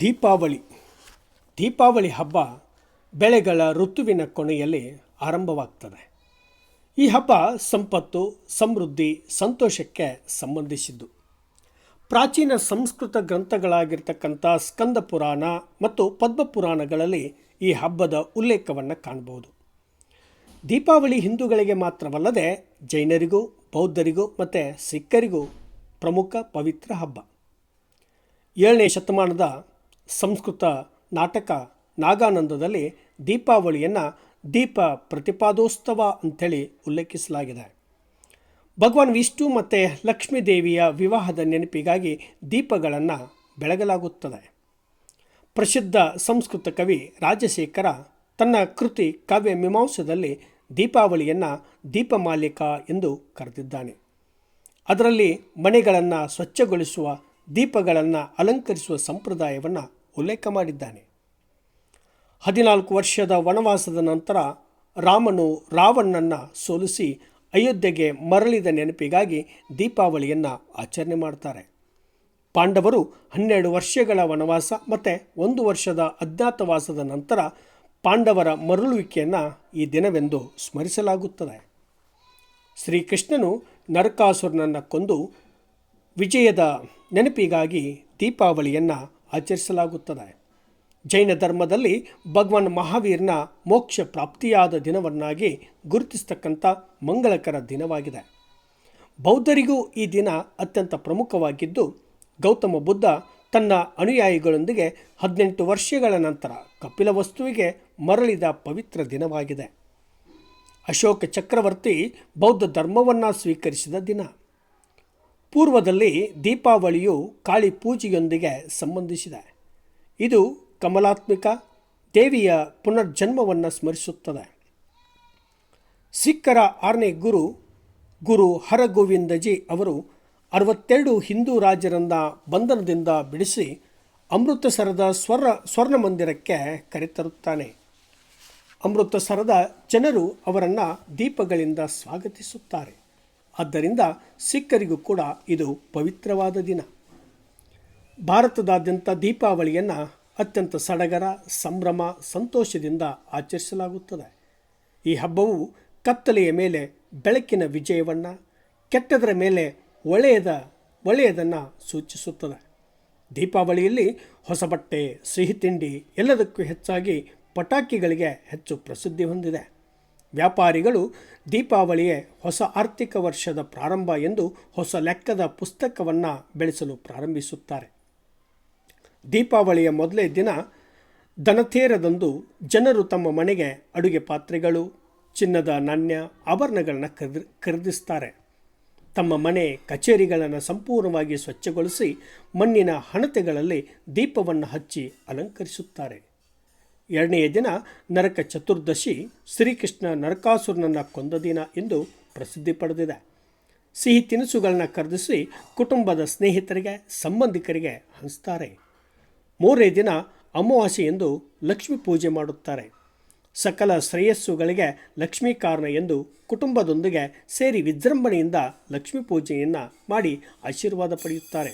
ದೀಪಾವಳಿ. ದೀಪಾವಳಿ ಹಬ್ಬ ಬೆಳೆಗಳ ಋತುವಿನ ಕೊನೆಯಲ್ಲಿ ಆರಂಭವಾಗ್ತದೆ. ಈ ಹಬ್ಬ ಸಂಪತ್ತು, ಸಮೃದ್ಧಿ, ಸಂತೋಷಕ್ಕೆ ಸಂಬಂಧಿಸಿದ್ದು. ಪ್ರಾಚೀನ ಸಂಸ್ಕೃತ ಗ್ರಂಥಗಳಾಗಿರ್ತಕ್ಕಂಥ ಸ್ಕಂದ ಪುರಾಣ ಮತ್ತು ಪದ್ಮ ಪುರಾಣಗಳಲ್ಲಿ ಈ ಹಬ್ಬದ ಉಲ್ಲೇಖವನ್ನು ಕಾಣಬಹುದು. ದೀಪಾವಳಿ ಹಿಂದೂಗಳಿಗೆ ಮಾತ್ರವಲ್ಲದೆ ಜೈನರಿಗೂ, ಬೌದ್ಧರಿಗೂ ಮತ್ತು ಸಿಖ್ಖರಿಗೂ ಪ್ರಮುಖ ಪವಿತ್ರ ಹಬ್ಬ. ಏಳನೇ ಶತಮಾನದ ಸಂಸ್ಕೃತ ನಾಟಕ ನಾಗಾನಂದದಲ್ಲಿ ದೀಪಾವಳಿಯನ್ನು ದೀಪ ಪ್ರತಿಪಾದೋತ್ಸವ ಅಂಥೇಳಿ ಉಲ್ಲೇಖಿಸಲಾಗಿದೆ. ಭಗವಾನ್ ವಿಷ್ಣು ಮತ್ತು ಲಕ್ಷ್ಮೀ ದೇವಿಯ ವಿವಾಹದ ನೆನಪಿಗಾಗಿ ದೀಪಗಳನ್ನು ಬೆಳಗಲಾಗುತ್ತದೆ. ಪ್ರಸಿದ್ಧ ಸಂಸ್ಕೃತ ಕವಿ ರಾಜಶೇಖರ ತನ್ನ ಕೃತಿ ಕಾವ್ಯ ಮೀಮಾಂಸದಲ್ಲಿ ದೀಪಾವಳಿಯನ್ನು ದೀಪಮಾಲಿಕ ಎಂದು ಕರೆದಿದ್ದಾನೆ. ಅದರಲ್ಲಿ ಮನೆಗಳನ್ನು ಸ್ವಚ್ಛಗೊಳಿಸುವ ದೀಪಗಳನ್ನು ಅಲಂಕರಿಸುವ ಸಂಪ್ರದಾಯವನ್ನು ಉಲ್ಲೇಖ ಮಾಡಿದ್ದಾನೆ. ಹದಿನಾಲ್ಕು ವರ್ಷದ ವನವಾಸದ ನಂತರ ರಾಮನು ರಾವಣನನ್ನು ಸೋಲಿಸಿ ಅಯೋಧ್ಯೆಗೆ ಮರಳಿದ ನೆನಪಿಗಾಗಿ ದೀಪಾವಳಿಯನ್ನು ಆಚರಣೆ ಮಾಡ್ತಾರೆ. ಪಾಂಡವರು ಹನ್ನೆರಡು ವರ್ಷಗಳ ವನವಾಸ ಮತ್ತು ಒಂದು ವರ್ಷದ ಅಜ್ಞಾತವಾಸದ ನಂತರ ಪಾಂಡವರ ಮರಳುವಿಕೆಯನ್ನು ಈ ದಿನವೆಂದು ಸ್ಮರಿಸಲಾಗುತ್ತದೆ. ಶ್ರೀಕೃಷ್ಣನು ನರಕಾಸುರನನ್ನು ಕೊಂದು ವಿಜಯದ ನೆನಪಿಗಾಗಿ ದೀಪಾವಳಿಯನ್ನು ಆಚರಿಸಲಾಗುತ್ತದೆ. ಜೈನ ಧರ್ಮದಲ್ಲಿ ಭಗವಾನ್ ಮಹಾವೀರನ ಮೋಕ್ಷ ಪ್ರಾಪ್ತಿಯಾದ ದಿನವನ್ನಾಗಿ ಗುರುತಿಸ್ತಕ್ಕಂಥ ಮಂಗಳಕರ ದಿನವಾಗಿದೆ. ಬೌದ್ಧರಿಗೂ ಈ ದಿನ ಅತ್ಯಂತ ಪ್ರಮುಖವಾಗಿದ್ದು, ಗೌತಮ ಬುದ್ಧ ತನ್ನ ಅನುಯಾಯಿಗಳೊಂದಿಗೆ ಹದಿನೆಂಟು ವರ್ಷಗಳ ನಂತರ ಕಪಿಲ ವಸ್ತುವಿಗೆ ಮರಳಿದ ಪವಿತ್ರ ದಿನವಾಗಿದೆ. ಅಶೋಕ ಚಕ್ರವರ್ತಿ ಬೌದ್ಧ ಧರ್ಮವನ್ನು ಸ್ವೀಕರಿಸಿದ ದಿನ. ಪೂರ್ವದಲ್ಲಿ ದೀಪಾವಳಿಯು ಕಾಳಿ ಪೂಜೆಯೊಂದಿಗೆ ಸಂಬಂಧಿಸಿದೆ. ಇದು ಕಮಲಾತ್ಮಿಕ ದೇವಿಯ ಪುನರ್ಜನ್ಮವನ್ನು ಸ್ಮರಿಸುತ್ತದೆ. ಸಿಖ್ಖರ ಆರನೇ ಗುರು ಗುರು ಹರಗೋವಿಂದಜಿ ಅವರು ಅರವತ್ತೆರಡು ಹಿಂದೂ ರಾಜರನ್ನ ಬಂಧನದಿಂದ ಬಿಡಿಸಿ ಅಮೃತಸರದ ಸ್ವರ್ಣ ಸ್ವರ್ಣ ಮಂದಿರಕ್ಕೆ ಕರೆತರುತ್ತಾನೆ. ಅಮೃತಸರದ ಜನರು ಅವರನ್ನು ದೀಪಗಳಿಂದ ಸ್ವಾಗತಿಸುತ್ತಾರೆ. ಆದ್ದರಿಂದ ಸಿಖ್ಖರಿಗೂ ಕೂಡ ಇದು ಪವಿತ್ರವಾದ ದಿನ. ಭಾರತದಾದ್ಯಂತ ದೀಪಾವಳಿಯನ್ನು ಅತ್ಯಂತ ಸಡಗರ, ಸಂಭ್ರಮ, ಸಂತೋಷದಿಂದ ಆಚರಿಸಲಾಗುತ್ತದೆ. ಈ ಹಬ್ಬವು ಕತ್ತಲೆಯ ಮೇಲೆ ಬೆಳಕಿನ ವಿಜಯವನ್ನು, ಕೆಟ್ಟದರ ಮೇಲೆ ಒಳ್ಳೆಯದ ಒಳ್ಳೆಯದನ್ನು ಸೂಚಿಸುತ್ತದೆ. ದೀಪಾವಳಿಯಲ್ಲಿ ಹೊಸ ಬಟ್ಟೆ ಸಿಹಿ ತಿಂಡಿ ಎಲ್ಲದಕ್ಕೂ ಹೆಚ್ಚಾಗಿ ಪಟಾಕಿಗಳಿಗೆ ಹೆಚ್ಚು ಪ್ರಸಿದ್ಧಿ ಹೊಂದಿದೆ. ವ್ಯಾಪಾರಿಗಳು ದೀಪಾವಳಿಯೇ ಹೊಸ ಆರ್ಥಿಕ ವರ್ಷದ ಪ್ರಾರಂಭ ಎಂದು ಹೊಸ ಲೆಕ್ಕದ ಪುಸ್ತಕವನ್ನು ಬೆಳೆಸಲು ಪ್ರಾರಂಭಿಸುತ್ತಾರೆ. ದೀಪಾವಳಿಯ ಮೊದಲೇ ದಿನ ದನತೇರದಂದು ಜನರು ತಮ್ಮ ಮನೆಗೆ ಅಡುಗೆ ಪಾತ್ರೆಗಳು, ಚಿನ್ನದ ನಾಣ್ಯ, ಆಭರಣಗಳನ್ನು ಖರೀದಿ, ಖರೀದಿಸ್ತಾರೆ. ತಮ್ಮ ಮನೆ ಕಚೇರಿಗಳನ್ನು ಸಂಪೂರ್ಣವಾಗಿ ಸ್ವಚ್ಛಗೊಳಿಸಿ ಮಣ್ಣಿನ ಹಣತೆಗಳಲ್ಲಿ ದೀಪವನ್ನು ಹಚ್ಚಿ ಅಲಂಕರಿಸುತ್ತಾರೆ. ಎರಡನೆಯ ದಿನ ನರಕ ಚತುರ್ದಶಿ ಶ್ರೀಕೃಷ್ಣ ನರಕಾಸುರನನ್ನು ಕೊಂದ ದಿನ ಎಂದು ಪ್ರಸಿದ್ಧಿ ಪಡೆದಿದೆ. ಸಿಹಿ ತಿನಿಸುಗಳನ್ನ ಖರೀದಿಸಿ ಕುಟುಂಬದ ಸ್ನೇಹಿತರಿಗೆ, ಸಂಬಂಧಿಕರಿಗೆ ಹಂಚ್ತಾರೆ. ಮೂರನೇ ದಿನ ಅಮಾವಾಸ್ಯೆ ಎಂದು ಲಕ್ಷ್ಮೀ ಪೂಜೆ ಮಾಡುತ್ತಾರೆ. ಸಕಲ ಶ್ರೇಯಸ್ಸುಗಳಿಗೆ ಲಕ್ಷ್ಮೀ ಕಾರಣ ಎಂದು ಕುಟುಂಬದೊಂದಿಗೆ ಸೇರಿ ವಿಜೃಂಭಣೆಯಿಂದ ಲಕ್ಷ್ಮೀ ಪೂಜೆಯನ್ನು ಮಾಡಿ ಆಶೀರ್ವಾದ ಪಡೆಯುತ್ತಾರೆ.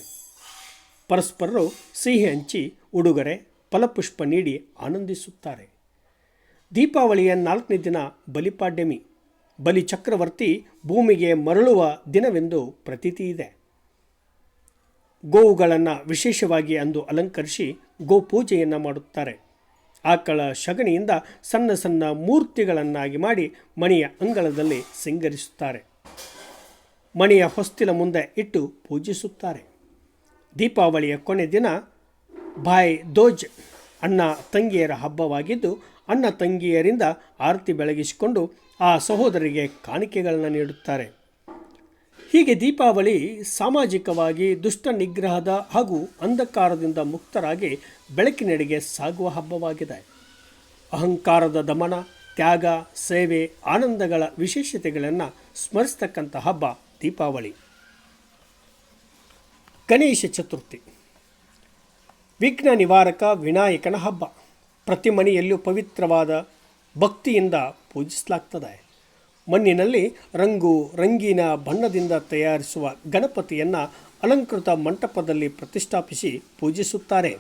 ಪರಸ್ಪರರು ಸಿಹಿ ಹಂಚಿ, ಉಡುಗೊರೆ ಫಲಪುಷ್ಪ ನೀಡಿ ಆನಂದಿಸುತ್ತಾರೆ. ದೀಪಾವಳಿಯ ನಾಲ್ಕನೇ ದಿನ ಬಲಿಪಾಡ್ಯಮಿ. ಬಲಿ ಚಕ್ರವರ್ತಿ ಭೂಮಿಗೆ ಮರಳುವ ದಿನವೆಂದು ಪ್ರತೀತಿ ಇದೆ. ಗೋವುಗಳನ್ನು ವಿಶೇಷವಾಗಿ ಅಂದು ಅಲಂಕರಿಸಿ ಗೋಪೂಜೆಯನ್ನು ಮಾಡುತ್ತಾರೆ. ಆಕಳ ಶಗಣಿಯಿಂದ ಸಣ್ಣ ಸಣ್ಣ ಮೂರ್ತಿಗಳನ್ನಾಗಿ ಮಾಡಿ ಮನೆಯ ಅಂಗಳದಲ್ಲಿ ಸಿಂಗರಿಸುತ್ತಾರೆ. ಮನೆಯ ಹೊಸ್ತಿಲ ಮುಂದೆ ಇಟ್ಟು ಪೂಜಿಸುತ್ತಾರೆ. ದೀಪಾವಳಿಯ ಕೊನೆ ದಿನ ಬಾಯ್ ದೋಜ್ ಅಣ್ಣ ತಂಗಿಯರ ಹಬ್ಬವಾಗಿದ್ದು ಅಣ್ಣ ತಂಗಿಯರಿಂದ ಆರತಿ ಬೆಳಗಿಸಿಕೊಂಡು ಆ ಸಹೋದರಿಗೆ ಕಾಣಿಕೆಗಳನ್ನು ನೀಡುತ್ತಾರೆ. ಹೀಗೆ ದೀಪಾವಳಿ ಸಾಮಾಜಿಕವಾಗಿ ದುಷ್ಟ ನಿಗ್ರಹದ ಹಾಗೂ ಅಂಧಕಾರದಿಂದ ಮುಕ್ತರಾಗಿ ಬೆಳಕಿನೆಡೆಗೆ ಸಾಗುವ ಹಬ್ಬವಾಗಿದೆ. ಅಹಂಕಾರದ ದಮನ, ತ್ಯಾಗ, ಸೇವೆ, ಆನಂದಗಳ ವಿಶೇಷತೆಗಳನ್ನು ಸ್ಮರಿಸ್ತಕ್ಕಂಥ ಹಬ್ಬ ದೀಪಾವಳಿ. ಗಣೇಶ ಚತುರ್ಥಿ. ವಿಘ್ನ ನಿವಾರಕ ವಿನಾಯಕನ ಹಬ್ಬ. ಪ್ರತಿ ಮನೆಯಲ್ಲೂ ಪವಿತ್ರವಾದ ಭಕ್ತಿಯಿಂದ ಪೂಜಿಸಲಾಗ್ತದೆ. ಮಣ್ಣಿನಲ್ಲಿ ರಂಗು, ರಂಗಿನ ಬಣ್ಣದಿಂದ ತಯಾರಿಸುವ ಗಣಪತಿಯನ್ನು ಅಲಂಕೃತ ಮಂಟಪದಲ್ಲಿ ಪ್ರತಿಷ್ಠಾಪಿಸಿ ಪೂಜಿಸುತ್ತಾರೆ.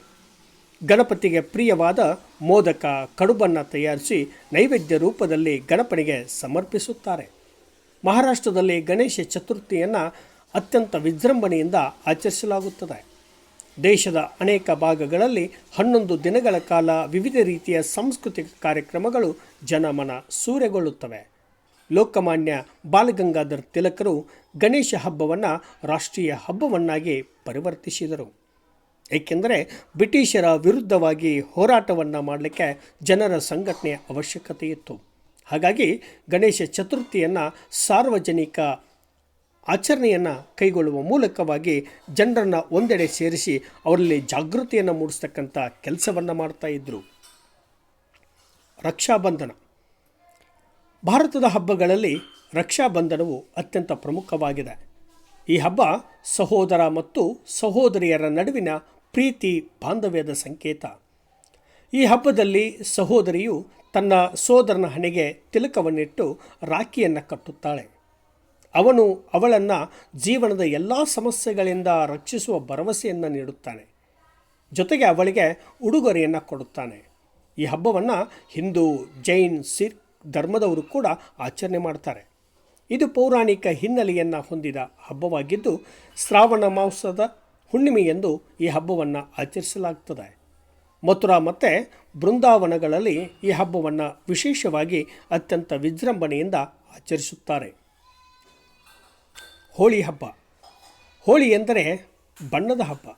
ಗಣಪತಿಗೆ ಪ್ರಿಯವಾದ ಮೋದಕ ಕಡುಬನ್ನು ತಯಾರಿಸಿ ನೈವೇದ್ಯ ರೂಪದಲ್ಲಿ ಗಣಪನಿಗೆ ಸಮರ್ಪಿಸುತ್ತಾರೆ. ಮಹಾರಾಷ್ಟ್ರದಲ್ಲಿ ಗಣೇಶ ಚತುರ್ಥಿಯನ್ನು ಅತ್ಯಂತ ವಿಜೃಂಭಣೆಯಿಂದ ಆಚರಿಸಲಾಗುತ್ತದೆ. ದೇಶದ ಅನೇಕ ಭಾಗಗಳಲ್ಲಿ ಹನ್ನೊಂದು ದಿನಗಳ ಕಾಲ ವಿವಿಧ ರೀತಿಯ ಸಾಂಸ್ಕೃತಿಕ ಕಾರ್ಯಕ್ರಮಗಳು ಜನಮನ ಸೂರೆಗೊಳ್ಳುತ್ತವೆ. ಲೋಕಮಾನ್ಯ ಬಾಲಗಂಗಾಧರ್ ತಿಲಕರು ಗಣೇಶ ಹಬ್ಬವನ್ನು ರಾಷ್ಟ್ರೀಯ ಹಬ್ಬವನ್ನಾಗಿ ಪರಿವರ್ತಿಸಿದರು. ಏಕೆಂದರೆ ಬ್ರಿಟಿಷರ ವಿರುದ್ಧವಾಗಿ ಹೋರಾಟವನ್ನು ಮಾಡಲಿಕ್ಕೆ ಜನರ ಸಂಘಟನೆಯ ಅವಶ್ಯಕತೆ ಇತ್ತು ಹಾಗಾಗಿ ಗಣೇಶ ಚತುರ್ಥಿಯನ್ನು ಸಾರ್ವಜನಿಕ ಆಚರಣೆಯನ್ನು ಕೈಗೊಳ್ಳುವ ಮೂಲಕವಾಗಿ ಜನರನ್ನು ಒಂದೆಡೆ ಸೇರಿಸಿ ಅವರಲ್ಲಿ ಜಾಗೃತಿಯನ್ನು ಮೂಡಿಸ್ತಕ್ಕಂಥ ಕೆಲಸವನ್ನು ಮಾಡ್ತಾ ಇದ್ದರು ರಕ್ಷಾಬಂಧನ ಭಾರತದ ಹಬ್ಬಗಳಲ್ಲಿ ರಕ್ಷಾಬಂಧನವು ಅತ್ಯಂತ ಪ್ರಮುಖವಾಗಿದೆ. ಈ ಹಬ್ಬ ಸಹೋದರ ಮತ್ತು ಸಹೋದರಿಯರ ನಡುವಿನ ಪ್ರೀತಿ, ಬಾಂಧವ್ಯದ ಸಂಕೇತ. ಈ ಹಬ್ಬದಲ್ಲಿ ಸಹೋದರಿಯು ತನ್ನ ಸೋದರನ ಹಣೆಗೆ ತಿಲಕವನ್ನಿಟ್ಟು ರಾಖಿಯನ್ನು ಕಟ್ಟುತ್ತಾಳೆ. ಅವನು ಅವಳನ್ನು ಜೀವನದ ಎಲ್ಲ ಸಮಸ್ಯೆಗಳಿಂದ ರಕ್ಷಿಸುವ ಭರವಸೆಯನ್ನು ನೀಡುತ್ತಾನೆ. ಜೊತೆಗೆ ಅವಳಿಗೆ ಉಡುಗೊರೆಯನ್ನು ಕೊಡುತ್ತಾನೆ. ಈ ಹಬ್ಬವನ್ನು ಹಿಂದೂ, ಜೈನ್, ಸಿಖ್ ಧರ್ಮದವರು ಕೂಡ ಆಚರಣೆ ಮಾಡ್ತಾರೆ. ಇದು ಪೌರಾಣಿಕ ಹಿನ್ನೆಲೆಯನ್ನು ಹೊಂದಿದ ಹಬ್ಬವಾಗಿದ್ದು ಶ್ರಾವಣ ಮಾಸದ ಹುಣ್ಣಿಮೆಯೆಂದು ಈ ಹಬ್ಬವನ್ನು ಆಚರಿಸಲಾಗ್ತದೆ. ಮಥುರಾ ಮತ್ತು ಬೃಂದಾವನಗಳಲ್ಲಿ ಈ ಹಬ್ಬವನ್ನು ವಿಶೇಷವಾಗಿ ಅತ್ಯಂತ ವಿಜೃಂಭಣೆಯಿಂದ ಆಚರಿಸುತ್ತಾರೆ. ಹೋಳಿ ಹಬ್ಬ. ಹೋಳಿ ಎಂದರೆ ಬಣ್ಣದ ಹಬ್ಬ.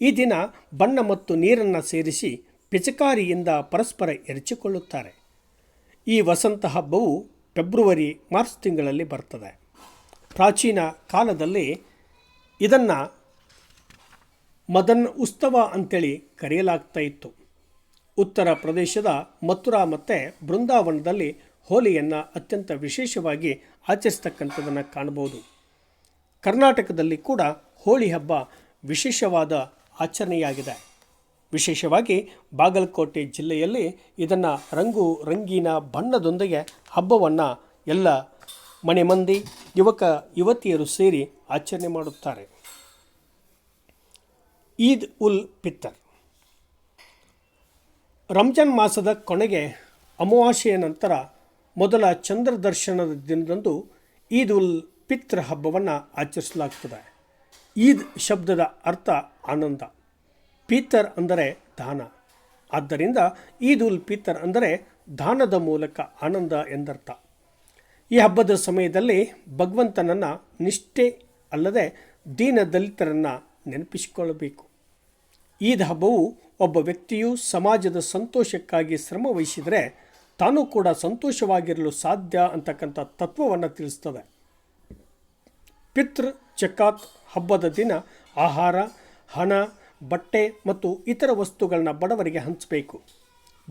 ಈ ದಿನ ಬಣ್ಣ ಮತ್ತು ನೀರನ್ನು ಸೇರಿಸಿ ಪಿಚಕಾರಿಯಿಂದ ಪರಸ್ಪರ ಎರಚಿಕೊಳ್ಳುತ್ತಾರೆ. ಈ ವಸಂತ ಹಬ್ಬವು ಫೆಬ್ರವರಿ, ಮಾರ್ಚ್ ತಿಂಗಳಲ್ಲಿ ಬರ್ತದೆ. ಪ್ರಾಚೀನ ಕಾಲದಲ್ಲಿ ಇದನ್ನು ಮದನ್ ಉತ್ಸವ ಅಂತೇಳಿ ಕರೆಯಲಾಗ್ತಾ ಇತ್ತು. ಉತ್ತರ ಪ್ರದೇಶದ ಮಥುರಾ ಮತ್ತು ಬೃಂದಾವನದಲ್ಲಿ ಹೋಲಿಯನ್ನು ಅತ್ಯಂತ ವಿಶೇಷವಾಗಿ ಆಚರಿಸ್ತಕ್ಕಂಥದ್ದನ್ನು ಕಾಣಬಹುದು. ಕರ್ನಾಟಕದಲ್ಲಿ ಕೂಡ ಹೋಳಿ ಹಬ್ಬ ವಿಶೇಷವಾದ ಆಚರಣೆಯಾಗಿದೆ. ವಿಶೇಷವಾಗಿ ಬಾಗಲಕೋಟೆ ಜಿಲ್ಲೆಯಲ್ಲಿ ಇದನ್ನು ರಂಗು ರಂಗಿನ ಬಣ್ಣದೊಂದಿಗೆ ಹಬ್ಬವನ್ನು ಎಲ್ಲ ಮನೆ ಮಂದಿ, ಯುವಕ, ಯುವತಿಯರು ಸೇರಿ ಆಚರಣೆ ಮಾಡುತ್ತಾರೆ. ಈದ್ ಉಲ್ ಪಿತ್ತರ್. ರಂಜಾನ್ ಮಾಸದ ಕೊನೆಗೆ ಅಮಾವಾಸ್ಯೆಯ ನಂತರ ಮೊದಲ ಚಂದ್ರ ದರ್ಶನದ ದಿನದಂದು ಈದ್ ಉಲ್ ಪಿತ್ರ ಹಬ್ಬವನ್ನು ಆಚರಿಸಲಾಗ್ತದೆ. ಈದ್ ಶಬ್ದದ ಅರ್ಥ ಆನಂದ. ಪೀತರ್ ಅಂದರೆ ದಾನ. ಆದ್ದರಿಂದ ಈದ್ ಉಲ್ ಪೀತರ್ ಅಂದರೆ ದಾನದ ಮೂಲಕ ಆನಂದ ಎಂದರ್ಥ. ಈ ಹಬ್ಬದ ಸಮಯದಲ್ಲಿ ಭಗವಂತನನ್ನು ನಿಷ್ಠೆ ಅಲ್ಲದೆ ದೀನ ದಲಿತರನ್ನು ನೆನಪಿಸಿಕೊಳ್ಳಬೇಕು. ಈದ್ ಹಬ್ಬವು ಒಬ್ಬ ವ್ಯಕ್ತಿಯು ಸಮಾಜದ ಸಂತೋಷಕ್ಕಾಗಿ ಶ್ರಮ ತಾನೂ ಕೂಡ ಸಂತೋಷವಾಗಿರಲು ಸಾಧ್ಯ ಅಂತಕ್ಕಂಥ ತತ್ವವನ್ನು ತಿಳಿಸ್ತದೆ. ಪಿತೃ ಚಕಾತ್ ಹಬ್ಬದ ದಿನ ಆಹಾರ, ಹಣ, ಬಟ್ಟೆ ಮತ್ತು ಇತರ ವಸ್ತುಗಳನ್ನ ಬಡವರಿಗೆ ಹಂಚಬೇಕು.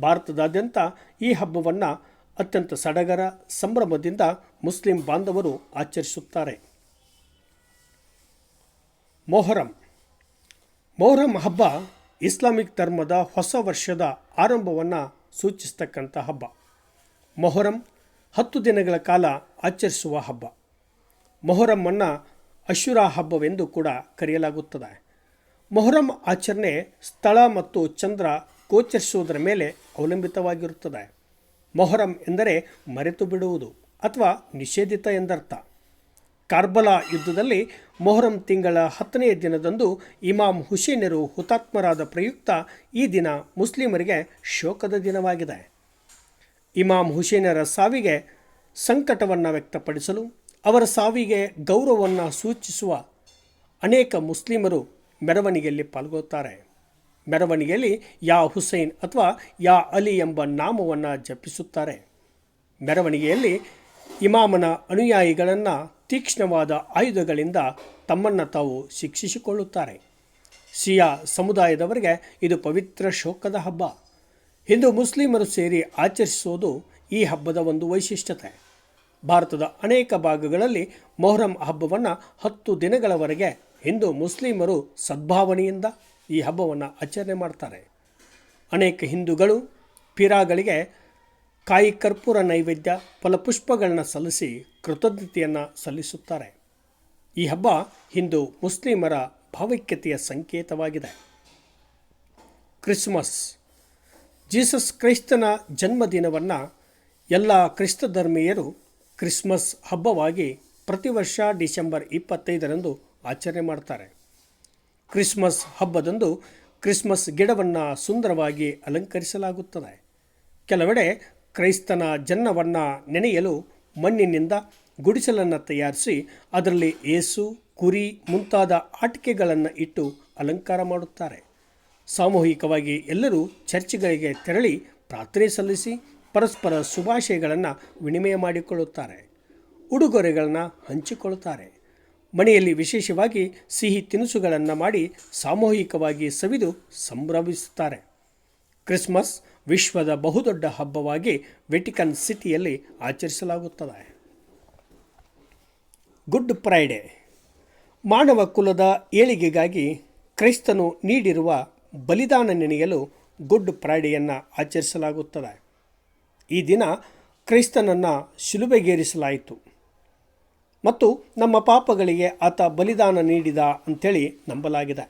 ಭಾರತದಾದ್ಯಂತ ಈ ಹಬ್ಬವನ್ನು ಅತ್ಯಂತ ಸಡಗರ ಸಂಭ್ರಮದಿಂದ ಮುಸ್ಲಿಂ ಬಾಂಧವರು ಆಚರಿಸುತ್ತಾರೆ. ಮೊಹರಂ. ಮೊಹರಂ ಹಬ್ಬ ಇಸ್ಲಾಮಿಕ್ ಧರ್ಮದ ಹೊಸ ವರ್ಷದ ಆರಂಭವನ್ನು ಸೂಚಿಸ್ತಕ್ಕಂಥ ಹಬ್ಬ. ಮೊಹರಂ ಹತ್ತು ದಿನಗಳ ಕಾಲ ಆಚರಿಸುವ ಹಬ್ಬ. ಮೊಹರಮ್ಮನ್ನು ಅಶುರಾ ಹಬ್ಬವೆಂದು ಕೂಡ ಕರೆಯಲಾಗುತ್ತದೆ. ಮೊಹರಂ ಆಚರಣೆ ಸ್ಥಳ ಮತ್ತು ಚಂದ್ರ ಗೋಚರಿಸುವುದರ ಮೇಲೆ ಅವಲಂಬಿತವಾಗಿರುತ್ತದೆ. ಮೊಹರಂ ಎಂದರೆ ಮರೆತು ಬಿಡುವುದು ಅಥವಾ ನಿಷೇಧಿತ ಎಂದರ್ಥ. ಕಾರ್ಬಲಾ ಯುದ್ಧದಲ್ಲಿ ಮೊಹರಂ ತಿಂಗಳ ಹತ್ತನೆಯ ದಿನದಂದು ಇಮಾಮ್ ಹುಸೇನರು ಹುತಾತ್ಮರಾದ ಪ್ರಯುಕ್ತ ಈ ದಿನ ಮುಸ್ಲಿಮರಿಗೆ ಶೋಕದ ದಿನವಾಗಿದೆ. ಇಮಾಮ್ ಹುಸೇನರ ಸಾವಿಗೆ ಸಂಕಟವನ್ನು ವ್ಯಕ್ತಪಡಿಸಲು ಅವರ ಸಾವಿಗೆ ಗೌರವವನ್ನು ಸೂಚಿಸುವ ಅನೇಕ ಮುಸ್ಲಿಮರು ಮೆರವಣಿಗೆಯಲ್ಲಿ ಪಾಲ್ಗೊಳ್ತಾರೆ ಮೆರವಣಿಗೆಯಲ್ಲಿ ಯಾ ಹುಸೈನ್ ಅಥವಾ ಯಾ ಅಲಿ ಎಂಬ ನಾಮವನ್ನು ಜಪಿಸುತ್ತಾರೆ. ಮೆರವಣಿಗೆಯಲ್ಲಿ ಇಮಾಮನ ಅನುಯಾಯಿಗಳನ್ನು ತೀಕ್ಷ್ಣವಾದ ಆಯುಧಗಳಿಂದ ತಮ್ಮನ್ನು ತಾವು ಶಿಕ್ಷಿಸಿಕೊಳ್ಳುತ್ತಾರೆ. ಸಿಯಾ ಸಮುದಾಯದವರಿಗೆ ಇದು ಪವಿತ್ರ ಶೋಕದ ಹಬ್ಬ. ಹಿಂದೂ ಮುಸ್ಲಿಮರು ಸೇರಿ ಆಚರಿಸುವುದು ಈ ಹಬ್ಬದ ಒಂದು ವೈಶಿಷ್ಟ್ಯತೆ. ಭಾರತದ ಅನೇಕ ಭಾಗಗಳಲ್ಲಿ ಮೊಹರಂ ಹಬ್ಬವನ್ನು ಹತ್ತು ದಿನಗಳವರೆಗೆ ಹಿಂದೂ ಮುಸ್ಲಿಮರು ಸದ್ಭಾವನೆಯಿಂದ ಈ ಹಬ್ಬವನ್ನು ಆಚರಣೆ ಮಾಡ್ತಾರೆ. ಅನೇಕ ಹಿಂದೂಗಳು ಪಿರಾಗಳಿಗೆ ಕಾಯಿ ಕರ್ಪೂರ ನೈವೇದ್ಯ ಫಲಪುಷ್ಪಗಳನ್ನ ಸಲ್ಲಿಸಿ ಕೃತಜ್ಞತೆಯನ್ನು ಸಲ್ಲಿಸುತ್ತಾರೆ. ಈ ಹಬ್ಬ ಹಿಂದೂ ಮುಸ್ಲಿಮರ ಭಾವೈಕ್ಯತೆಯ ಸಂಕೇತವಾಗಿದೆ. ಕ್ರಿಸ್ಮಸ್, ಜೀಸಸ್ ಕ್ರೈಸ್ತನ ಜನ್ಮದಿನವನ್ನು ಎಲ್ಲ ಕ್ರಿಸ್ತ ಧರ್ಮೀಯರು ಕ್ರಿಸ್ಮಸ್ ಹಬ್ಬವಾಗಿ ಪ್ರತಿ ವರ್ಷ ಡಿಸೆಂಬರ್ ಇಪ್ಪತ್ತೈದರಂದು ಆಚರಣೆ ಮಾಡ್ತಾರೆ. ಕ್ರಿಸ್ಮಸ್ ಹಬ್ಬದಂದು ಕ್ರಿಸ್ಮಸ್ ಗಿಡವನ್ನು ಸುಂದರವಾಗಿ ಅಲಂಕರಿಸಲಾಗುತ್ತದೆ. ಕೆಲವೆಡೆ ಕ್ರೈಸ್ತನ ಜನ್ನವನ್ನು ನೆನೆಯಲು ಮಣ್ಣಿನಿಂದ ಗುಡಿಸಲನ್ನು ತಯಾರಿಸಿ ಅದರಲ್ಲಿ ಏಸು, ಕುರಿ ಮುಂತಾದ ಆಟಿಕೆಗಳನ್ನು ಇಟ್ಟು ಅಲಂಕಾರ ಮಾಡುತ್ತಾರೆ. ಸಾಮೂಹಿಕವಾಗಿ ಎಲ್ಲರೂ ಚರ್ಚ್ಗಳಿಗೆ ತೆರಳಿ ಪ್ರಾರ್ಥನೆ ಸಲ್ಲಿಸಿ ಪರಸ್ಪರ ಶುಭಾಶಯಗಳನ್ನು ವಿನಿಮಯ ಮಾಡಿಕೊಳ್ಳುತ್ತಾರೆ. ಉಡುಗೊರೆಗಳನ್ನು ಹಂಚಿಕೊಳ್ಳುತ್ತಾರೆ. ಮನೆಯಲ್ಲಿ ವಿಶೇಷವಾಗಿ ಸಿಹಿ ತಿನಿಸುಗಳನ್ನು ಮಾಡಿ ಸಾಮೂಹಿಕವಾಗಿ ಸವಿದು ಸಂಭ್ರಮಿಸುತ್ತಾರೆ. ಕ್ರಿಸ್ಮಸ್ ವಿಶ್ವದ ಬಹುದೊಡ್ಡ ಹಬ್ಬವಾಗಿ ವೆಟಿಕನ್ ಸಿಟಿಯಲ್ಲಿ ಆಚರಿಸಲಾಗುತ್ತದೆ. Good Friday. ಮಾನವ ಕುಲದ ಏಳಿಗೆಗಾಗಿ ಕ್ರೈಸ್ತನು ನೀಡಿರುವ ಬಲಿದಾನ ನೆನೆಯಲು ಗುಡ್ ಫ್ರೈಡೆಯನ್ನು ಆಚರಿಸಲಾಗುತ್ತದೆ. ಈ ದಿನ ಕ್ರೈಸ್ತನನ್ನು ಶಿಲುಬೆಗೇರಿಸಲಾಯಿತು. ಮತ್ತು ನಮ್ಮ ಪಾಪಗಳಿಗೆ ಆತ ಬಲಿದಾನ ನೀಡಿದ ಅಂಥೇಳಿ ನಂಬಲಾಗಿದೆ.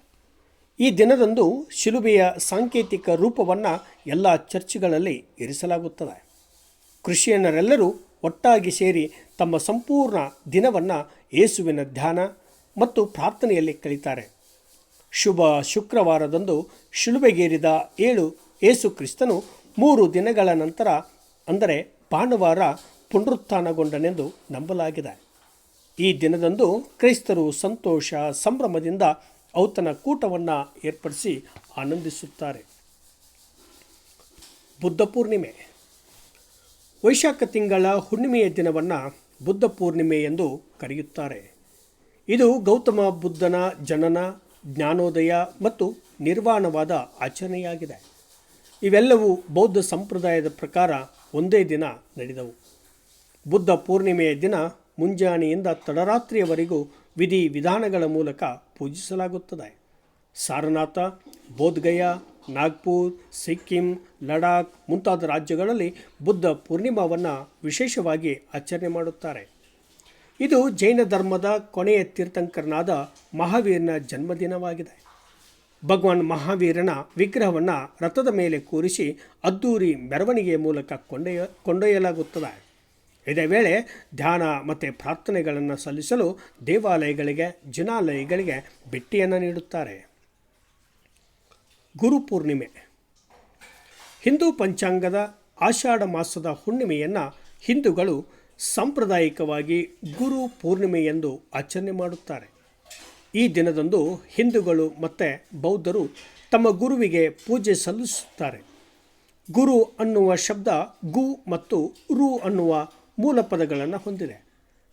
ಈ ದಿನದಂದು ಶಿಲುಬೆಯ ಸಾಂಕೇತಿಕ ರೂಪವನ್ನು ಎಲ್ಲ ಚರ್ಚ್ಗಳಲ್ಲಿ ಇರಿಸಲಾಗುತ್ತದೆ. ಕ್ರಿಶ್ಚಿಯನ್ನರೆಲ್ಲರೂ ಒಟ್ಟಾಗಿ ಸೇರಿ ತಮ್ಮ ಸಂಪೂರ್ಣ ದಿನವನ್ನು ಯೇಸುವಿನ ಧ್ಯಾನ ಮತ್ತು ಪ್ರಾರ್ಥನೆಯಲ್ಲಿ ಕಳೀತಾರೆ ಶುಭ ಶುಕ್ರವಾರದಂದು ಶಿಲುಬೆಗೇರಿದ ಏಳು ಯೇಸು ಕ್ರಿಸ್ತನು ಮೂರು ದಿನಗಳ ನಂತರ ಅಂದರೆ ಭಾನುವಾರ ಪುನರುತ್ಥಾನಗೊಂಡನೆಂದು ನಂಬಲಾಗಿದೆ. ಈ ದಿನದಂದು ಕ್ರೈಸ್ತರು ಸಂತೋಷ, ಸಂಭ್ರಮದಿಂದ ಔತನ ಕೂಟವನ್ನು ಏರ್ಪಡಿಸಿ ಆನಂದಿಸುತ್ತಾರೆ. ಬುದ್ಧ ಪೂರ್ಣಿಮೆ. ವೈಶಾಖ ತಿಂಗಳ ಹುಣ್ಣಿಮೆಯ ದಿನವನ್ನು ಬುದ್ಧ ಪೂರ್ಣಿಮೆ ಎಂದು ಕರೆಯುತ್ತಾರೆ. ಇದು ಗೌತಮ ಬುದ್ಧನ ಜನನ, ಜ್ಞಾನೋದಯ ಮತ್ತು ನಿರ್ವಾಣವಾದ ಆಚರಣೆಯಾಗಿದೆ. ಇವೆಲ್ಲವೂ ಬೌದ್ಧ ಸಂಪ್ರದಾಯದ ಪ್ರಕಾರ ಒಂದೇ ದಿನ ನಡೆದವು. ಬುದ್ಧ ಪೂರ್ಣಿಮೆಯ ದಿನ ಮುಂಜಾನೆಯಿಂದ ತಡರಾತ್ರಿಯವರೆಗೂ ವಿಧಿ ವಿಧಾನಗಳ ಮೂಲಕ ಪೂಜಿಸಲಾಗುತ್ತದೆ. ಸಾರನಾಥ, ಬೋಧ್ಗಯ, ನಾಗ್ಪುರ್, ಸಿಕ್ಕಿಂ, ಲಡಾಖ್ ಮುಂತಾದ ರಾಜ್ಯಗಳಲ್ಲಿ ಬುದ್ಧ ಪೂರ್ಣಿಮಾವನ್ನು ವಿಶೇಷವಾಗಿ ಆಚರಣೆ ಮಾಡುತ್ತಾರೆ. ಇದು ಜೈನ ಧರ್ಮದ ಕೊನೆಯ ತೀರ್ಥಂಕರನಾದ ಮಹಾವೀರನ ಜನ್ಮದಿನವಾಗಿದೆ. ಭಗವಾನ್ ಮಹಾವೀರನ ವಿಗ್ರಹವನ್ನು ರಥದ ಮೇಲೆ ಕೂರಿಸಿ ಅದ್ದೂರಿ ಮೆರವಣಿಗೆಯ ಮೂಲಕ ಕೊಂಡೊಯ್ಯ, ಕೊಂಡೊಯ್ಯಲಾಗುತ್ತದೆ. ಇದೇ ವೇಳೆ ಧ್ಯಾನ ಮತ್ತು ಪ್ರಾರ್ಥನೆಗಳನ್ನು ಸಲ್ಲಿಸಲು ದೇವಾಲಯಗಳಿಗೆ, ಜಿನಾಲಯಗಳಿಗೆ ಭೇಟಿಯನ್ನು ನೀಡುತ್ತಾರೆ. ಗುರು ಪೂರ್ಣಿಮೆ. ಹಿಂದೂ ಪಂಚಾಂಗದ ಆಷಾಢ ಮಾಸದ ಹುಣ್ಣಿಮೆಯನ್ನು ಹಿಂದೂಗಳು ಸಾಂಪ್ರದಾಯಿಕವಾಗಿ ಗುರು ಪೂರ್ಣಿಮೆ ಎಂದು ಆಚರಣೆ ಮಾಡುತ್ತಾರೆ. ಈ ದಿನದಂದು ಹಿಂದೂಗಳು ಮತ್ತು ಬೌದ್ಧರು ತಮ್ಮ ಗುರುವಿಗೆ ಪೂಜೆ ಸಲ್ಲಿಸುತ್ತಾರೆ. ಗುರು ಅನ್ನುವ ಶಬ್ದ ಗು ಮತ್ತು ರು ಅನ್ನುವ ಮೂಲ ಪದಗಳನ್ನು ಹೊಂದಿದೆ.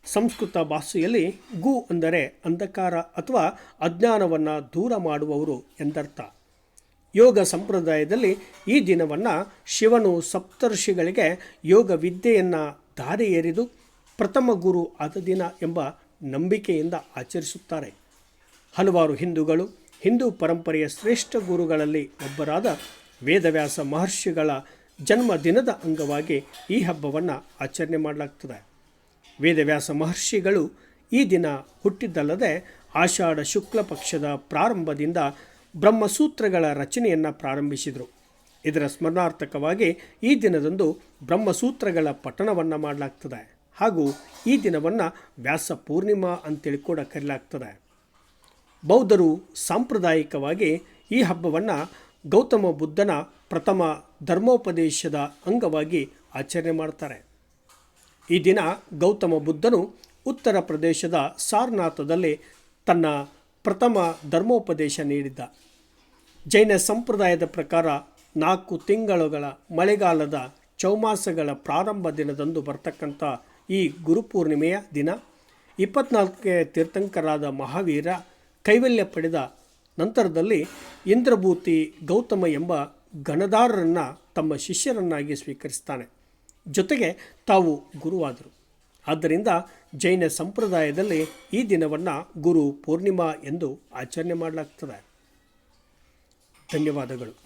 ಸಂಸ್ಕೃತ ಭಾಷೆಯಲ್ಲಿ ಗು ಅಂದರೆ ಅಂಧಕಾರ ಅಥವಾ ಅಜ್ಞಾನವನ್ನು ದೂರ ಮಾಡುವವರು ಎಂದರ್ಥ. ಯೋಗ ಸಂಪ್ರದಾಯದಲ್ಲಿ ಈ ದಿನವನ್ನು ಶಿವನು ಸಪ್ತರ್ಷಿಗಳಿಗೆ ಯೋಗ ವಿದ್ಯೆಯನ್ನು ದಾರಿ ಎರಿದು ಪ್ರಥಮ ಗುರು ಆದ ದಿನ ಎಂಬ ನಂಬಿಕೆಯಿಂದ ಆಚರಿಸುತ್ತಾರೆ. ಹಲವಾರು ಹಿಂದೂಗಳು ಹಿಂದೂ ಪರಂಪರೆಯ ಶ್ರೇಷ್ಠ ಗುರುಗಳಲ್ಲಿ ಒಬ್ಬರಾದ ವೇದವ್ಯಾಸ ಮಹರ್ಷಿಗಳ ಜನ್ಮದಿನದ ಅಂಗವಾಗಿ ಈ ಹಬ್ಬವನ್ನು ಆಚರಣೆ ಮಾಡಲಾಗ್ತದೆ. ವೇದವ್ಯಾಸ ಮಹರ್ಷಿಗಳು ಈ ದಿನ ಹುಟ್ಟಿದ್ದಲ್ಲದೆ ಆಷಾಢ ಶುಕ್ಲ ಪಕ್ಷದ ಪ್ರಾರಂಭದಿಂದ ಬ್ರಹ್ಮಸೂತ್ರಗಳ ರಚನೆಯನ್ನು ಪ್ರಾರಂಭಿಸಿದರು. ಇದರ ಸ್ಮರಣಾರ್ಥಕವಾಗಿ ಈ ದಿನದಂದು ಬ್ರಹ್ಮಸೂತ್ರಗಳ ಪಠಣವನ್ನು ಮಾಡಲಾಗ್ತದೆ. ಹಾಗೂ ಈ ದಿನವನ್ನು ವ್ಯಾಸ ಪೂರ್ಣಿಮಾ ಅಂತೇಳಿ ಕೂಡ ಕರೆಯಲಾಗ್ತದೆ ಬೌದ್ಧರು ಸಾಂಪ್ರದಾಯಿಕವಾಗಿ ಈ ಹಬ್ಬವನ್ನು ಗೌತಮ ಬುದ್ಧನ ಪ್ರಥಮ ಧರ್ಮೋಪದೇಶದ ಅಂಗವಾಗಿ ಆಚರಣೆ ಮಾಡ್ತಾರೆ. ಈ ದಿನ ಗೌತಮ ಬುದ್ಧನು ಉತ್ತರ ಪ್ರದೇಶದ ಸಾರನಾಥದಲ್ಲಿ ತನ್ನ ಪ್ರಥಮ ಧರ್ಮೋಪದೇಶ ನೀಡಿದ್ದ. ಜೈನ ಸಂಪ್ರದಾಯದ ಪ್ರಕಾರ ನಾಲ್ಕು ತಿಂಗಳುಗಳ ಮಳೆಗಾಲದ ಚೌಮಾಸಗಳ ಪ್ರಾರಂಭ ದಿನದಂದು ಬರ್ತಕ್ಕಂಥ ಈ ಗುರುಪೂರ್ಣಿಮೆಯ ದಿನ, ಇಪ್ಪತ್ನಾಲ್ಕನೇ ತೀರ್ಥಂಕರಾದ ಮಹಾವೀರ ಕೈವಲ್ಯ ಪಡೆದ ನಂತರದಲ್ಲಿ ಇಂದ್ರಭೂತಿ ಗೌತಮ ಎಂಬ ಗಣದಾರರನ್ನು ತಮ್ಮ ಶಿಷ್ಯರನ್ನಾಗಿ ಸ್ವೀಕರಿಸ್ತಾನೆ. ಜೊತೆಗೆ ತಾವು ಗುರುವಾದರು. ಆದ್ದರಿಂದ ಜೈನ ಸಂಪ್ರದಾಯದಲ್ಲಿ ಈ ದಿನವನ್ನು ಗುರು ಪೂರ್ಣಿಮಾ ಎಂದು ಆಚರಣೆ ಮಾಡಲಾಗ್ತದೆ. ಧನ್ಯವಾದಗಳು.